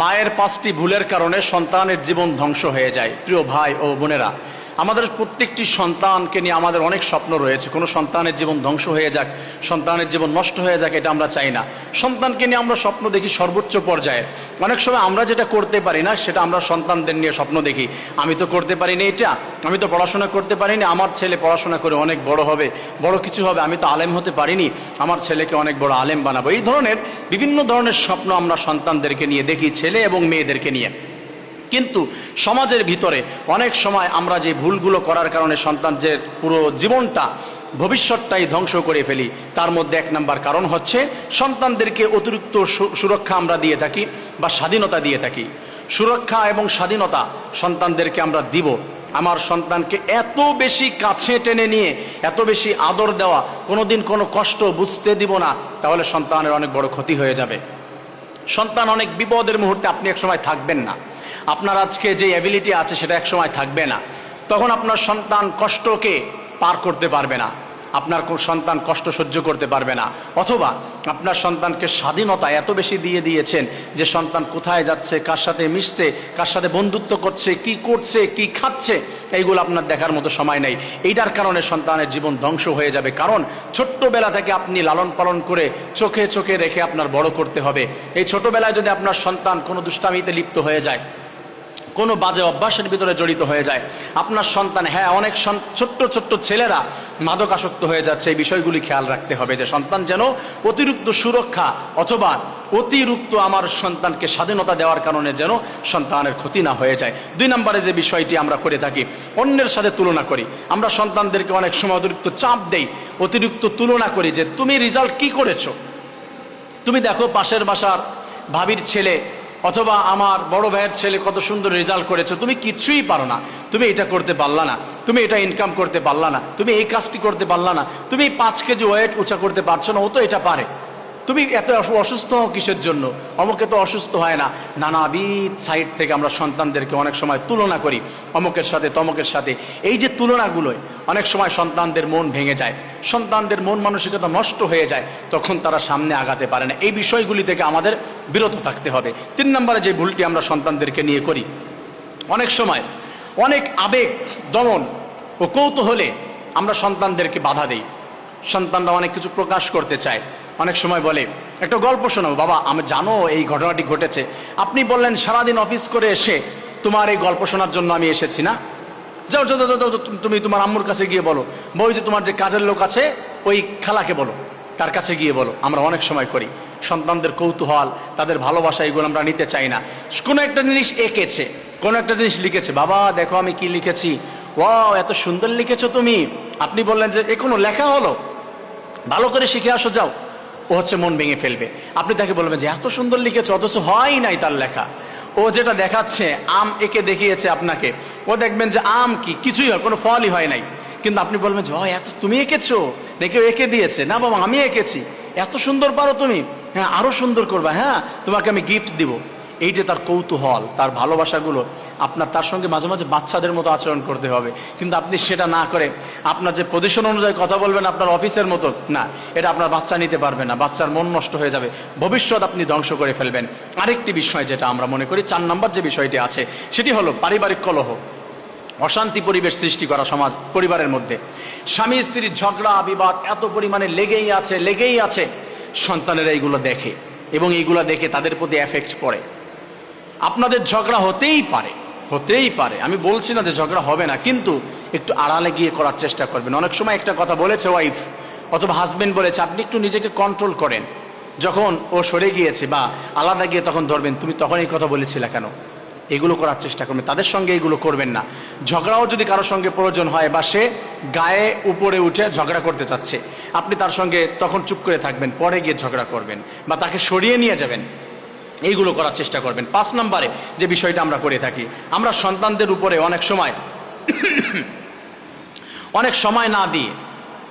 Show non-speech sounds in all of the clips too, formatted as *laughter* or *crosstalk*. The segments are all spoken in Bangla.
মায়ের পাঁচটি ভুলের কারণে সন্তানের জীবন ধ্বংস হয়ে যায়। প্রিয় ভাই ও বোনেরা আমাদের প্রত্যেকটি সন্তানকে নিয়ে আমাদের অনেক স্বপ্ন রয়েছে। কোনো সন্তানের জীবন ধ্বংস হয়ে যাক, সন্তানের জীবন নষ্ট হয়ে যাক, এটা আমরা চাই না। সন্তানকে নিয়ে আমরা স্বপ্ন দেখি সর্বোচ্চ পর্যায়ে। অনেক সময় আমরা যেটা করতে পারি না, সেটা আমরা সন্তানদের নিয়ে স্বপ্ন দেখি। আমি তো করতে পারিনি এটা, আমি তো পড়াশোনা করতে পারিনি, আমার ছেলে পড়াশোনা করে অনেক বড় হবে, বড় কিছু হবে, আমি তো আলেম হতে পারিনি, আমার ছেলেকে অনেক বড় আলেম বানাবো। এই ধরনের বিভিন্ন ধরনের স্বপ্ন আমরা সন্তানদেরকে নিয়ে দেখি, ছেলে এবং মেয়েদেরকে নিয়ে। কিন্তু সমাজের ভিতরে অনেক সময় আমরা যে ভুলগুলো করার কারণে সন্তানদের পুরো জীবনটা, ভবিষ্যৎটাই ধ্বংস করে ফেলি, তার মধ্যে এক নাম্বার কারণ হচ্ছে সন্তানদেরকে অতিরিক্ত সুরক্ষা আমরা দিয়ে থাকি বা স্বাধীনতা দিয়ে থাকি। সুরক্ষা এবং স্বাধীনতা সন্তানদেরকে আমরা দিব। আমার সন্তানকে এত বেশি কাছে টেনে নিয়ে, এত বেশি আদর দেওয়া, কোনোদিন কোনো কষ্ট বুঝতে দিব না, তাহলে সন্তানের অনেক বড় ক্ষতি হয়ে যাবে। সন্তান অনেক বিপদের মুহূর্তে আপনি এক সময় থাকবেন না। আপনার আজকে যে অ্যাবিলিটি আছে সেটা এক সময় থাকবে না। তখন আপনার সন্তান কষ্টকে পার করতে পারবে না। আপনার সন্তান কষ্ট সহ্য করতে পারবে না। অথবা আপনার সন্তানকে স্বাধীনতা এত বেশি দিয়ে দিয়েছেন যে সন্তান কোথায় যাচ্ছে, কার সাথে মিশছে, কার সাথে বন্ধুত্ব করছে, কি করছে, কি খাচ্ছে, এইগুলো আপনার দেখার মতো সময় নেই। এইটার কারণে সন্তানের জীবন ধ্বংস হয়ে যাবে। কারণ ছোট্টবেলা থেকে আপনি লালন পালন করে চোখে চোখে রেখে আপনার বড় করতে হবে। এই ছোটবেলায় যদি আপনার সন্তান কোনো দুষ্টামিতে লিপ্ত হয়ে যায় কোনো বাজে অভ্যাসের ভিতরে জড়িত হয়ে যায়। আপনার সন্তান হ্যাঁ অনেক ছোট্ট ছোট্ট ছেলেরা মাদকাসক্ত হয়ে যাচ্ছে। এই বিষয়গুলি খেয়াল রাখতে হবে যে সন্তান যেন অতিরিক্ত সুরক্ষা অথবা অতিরিক্ত আমার সন্তানকে স্বাধীনতা দেওয়ার কারণে যেন সন্তানের ক্ষতি না হয়ে যায়। দুই নম্বরে যে বিষয়টি আমরা করে থাকি, অন্যের সাথে তুলনা করি। আমরা সন্তানদেরকে অনেক সময় অতিরিক্ত চাপ দেই, অতিরিক্ত তুলনা করি যে, তুমি রেজাল্ট কি করেছ? তুমি দেখো পাশের বাসার ভাবির ছেলে অথবা আমার বড় ভাইয়ের ছেলে কত সুন্দর রেজাল্ট করেছে, তুমি কিছুই পারো না। তুমি এটা করতে পারলা না, তুমি এটা ইনকাম করতে পারলা না, তুমি এই কাজটি করতে পারলা না, তুমি পাঁচ কেজি ওয়েট উঁচা করতে পারছ না, ও তো এটা পারে। তুমি এত অসুস্থ হও কিসের জন্য? অমুকে তো অসুস্থ হয় না। নানাবিধ সাইড থেকে আমরা সন্তানদেরকে অনেক সময় তুলনা করি, অমুকের সাথে, তমকের সাথে। এই যে তুলনাগুলোয় অনেক সময় সন্তানদের মন ভেঙে যায়। সন্তানদের মন মানসিকতা নষ্ট হয়ে যায়, তখন তারা সামনে আগাতে পারে না। এই বিষয়গুলি থেকে আমাদের বিরত থাকতে হবে। তিন নম্বরে যে ভুলটি আমরা সন্তানদেরকে নিয়ে করি, অনেক সময় অনেক আবেগ, দমন ও কৌতূহলে আমরা সন্তানদেরকে বাধা দেই। সন্তানরা অনেক কিছু প্রকাশ করতে চায়। অনেক সময় বলে একটা গল্প শোনাও বাবা আমি জানো এই ঘটনাটি ঘটেছে। আপনি বললেন সারাদিন অফিস করে এসে তোমার এই গল্প শোনার জন্য আমি এসেছি না? যাও যাও যাও, তুমি তোমার আম্মুর কাছে গিয়ে বলো। বই যে তোমার যে কাজের লোক আছে ওই খালাকে বলো তার কাছে গিয়ে বলো। আমরা অনেক সময় করি। সন্তানদের কৌতূহল তাদের ভালোবাসা এগুলো আমরা নিতে চাই না। কোনো একটা জিনিস এঁকেছে কোনো একটা জিনিস লিখেছে বাবা দেখো আমি কি লিখেছি। ও এত সুন্দর লিখেছো তুমি। আপনি বললেন যে এ কোনো লেখা হলো। ভালো করে শিখে আসো যাও। ও হচ্ছে মন ভেঙে ফেলবে। আপনি তাকে বলবেন যে, এত সুন্দর লিখেছে, অথচ হয় নাই তার লেখা। ও যেটা দেখাচ্ছে, আম একে দেখিয়েছে আপনাকে। ও দেখবেন যে আম কি, কিছুই হয়, কোনো ফলই হয় নাই। কিন্তু আপনি বলবেন যে হয় এত, তুমি এঁকেছো? নাকি এঁকে দিয়েছে। না বাবা, আমি এঁকেছি। এত সুন্দর পারো তুমি। হ্যাঁ আরও সুন্দর করবা। হ্যাঁ তোমাকে আমি গিফট দিব। এই যে তার কৌতূহল, তার ভালোবাসাগুলো, আপনার তার সঙ্গে মাঝে মাঝে বাচ্চাদের মতো আচরণ করতে হবে। কিন্তু আপনি সেটা না করে আপনার যে পজিশন অনুযায়ী কথা বলবেন আপনার অফিসের মতো, না, এটা আপনার বাচ্চা নিতে পারবে না, বাচ্চার মন নষ্ট হয়ে যাবে। ভবিষ্যৎ আপনি ধ্বংস করে ফেলবেন। আরেকটি বিষয় যেটা আমরা মনে করি, চার নম্বর যে বিষয়টি আছে, সেটি হলো পারিবারিক কলহ। অশান্তি পরিবেশ সৃষ্টি করা সমাজ, পরিবারের মধ্যে। স্বামী স্ত্রীর ঝগড়া, বিবাদ এত পরিমাণে লেগেই আছে লেগেই আছে। সন্তানেরা এইগুলো দেখে এবং এইগুলো দেখে তাদের প্রতি এফেক্ট পড়ে। আপনাদের ঝগড়া হতেই পারে হতেই পারে। আমি বলছি না যে ঝগড়া হবে না, কিন্তু একটু আড়ালে গিয়ে করার চেষ্টা করবেন। অনেক সময় একটা কথা বলেছে ওয়াইফ অথবা হাজবেন্ড বলেছে, আপনি একটু নিজেকে কন্ট্রোল করেন। যখন ও সরে গিয়েছে বা আলাদা গিয়ে তখন ধরবেন, তুমি তখন এই কথা বলেছিলে কেন? এগুলো করার চেষ্টা করবেন। তাদের সঙ্গে এগুলো করবেন না। ঝগড়াও যদি কারোর সঙ্গে প্রয়োজন হয় বা সে গায়ে উপরে উঠে ঝগড়া করতে চাচ্ছে, আপনি তার সঙ্গে তখন চুপ করে থাকবেন, পরে গিয়ে ঝগড়া করবেন বা তাকে সরিয়ে নিয়ে যাবেন। এইগুলো করার চেষ্টা করবেন। পাঁচ নম্বরে যে বিষয়টা আমরা করে থাকি, আমরা সন্তানদের উপরে অনেক সময় *coughs* অনেক সময় না দিয়ে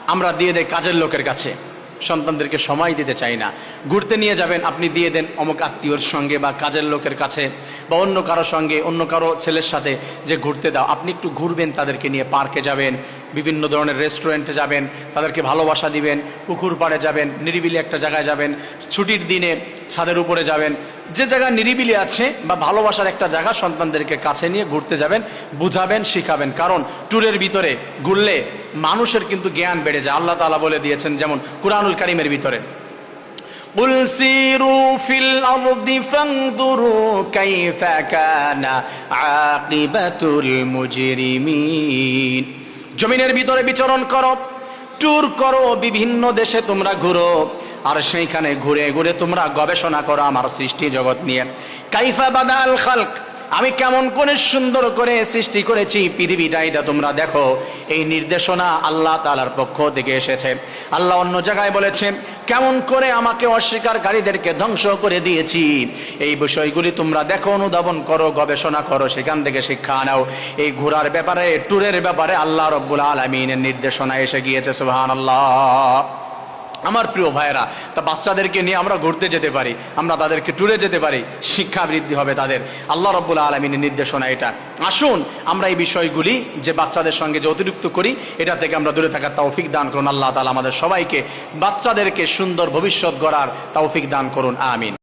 আমরা দিয়ে দেয় কাজের লোকের কাছে। সন্তানদেরকে সময় দিতে চাই না। ঘুরতে নিয়ে যাবেন, আপনি দিয়ে দেন অমুক আত্মীয়র সঙ্গে বা কাজের লোকের কাছে বা অন্য কারও সঙ্গে, অন্য কারও ছেলের সাথে যে ঘুরতে দাও। আপনি একটু ঘুরবেন তাদেরকে নিয়ে, পার্কে যাবেন বিভিন্ন ধরনের রেস্টুরেন্টে যাবেন তাদেরকে ভালোবাসা দিবেন পুকুর পাড়ে যাবেন নিরিবিলি একটা জায়গায় যাবেন ছুটির দিনে ছাদের উপরে যাবেন যে জায়গা নিরিবিলি আছে বা ভালোবাসার একটা জায়গা সন্তানদেরকে কাছে নিয়ে ঘুরতে যাবেন বুঝাবেন শিখাবেন কারণ ট্যুরের ভিতরে ঘুরলে মানুষের কিন্তু জ্ঞান বেড়ে যায় আল্লাহ তাআলা বলে দিয়েছেন যেমন কুরআনুল কারিমের ভিতরে قل سيروا في الأرض فانظروا كيف كان عاقبة المجرمين জমিনের ভিতরে বিচরণ করো, ট্যুর করো বিভিন্ন দেশে তোমরা ঘুরো, আর সেইখানে ঘুরে ঘুরে তোমরা গবেষণা করো আমার সৃষ্টি জগৎ নিয়ে। কাইফা বাদাল খালক আমি কেমন করে সুন্দর করে সৃষ্টি করেছি পৃথিবীটা, এটা তোমরা দেখো। এই নির্দেশনা আল্লাহ তালার পক্ষ থেকে এসেছে। আল্লাহ অন্য জায়গায় বলেছেন কেমন করে আমাকে অস্বীকারীদেরকে ধ্বংস করে দিয়েছি? এই বিষয়গুলি তোমরা দেখো, অনুধাবন করো, গবেষণা করো, সেখান থেকে শিক্ষা নাও। এই ঘোরার ব্যাপারে, ট্যুরের ব্যাপারে আল্লাহ রব্বুল আলমিনের নির্দেশনা এসে গিয়েছে সুবাহান আল্লাহ আমার প্রিয় ভাইয়েরা, তা বাচ্চাদেরকে নিয়ে আমরা ঘুরতে যেতে পারি, আমরা তাদেরকে ট্যুরে যেতে পারি, শিক্ষা বৃদ্ধি হবে তাদের। আল্লাহ রব্বুল আলমিনের নির্দেশনা এটা। আসুন, আমরা এই বিষয়গুলি যে বাচ্চাদের সঙ্গে যে অতিরিক্ত করি, এটা থেকে আমরা দূরে থাকার তৌফিক দান করুন। আল্লাহ তালা আমাদের সবাইকে বাচ্চাদেরকে সুন্দর ভবিষ্যৎ গড়ার তৌফিক দান করুন। আমিন।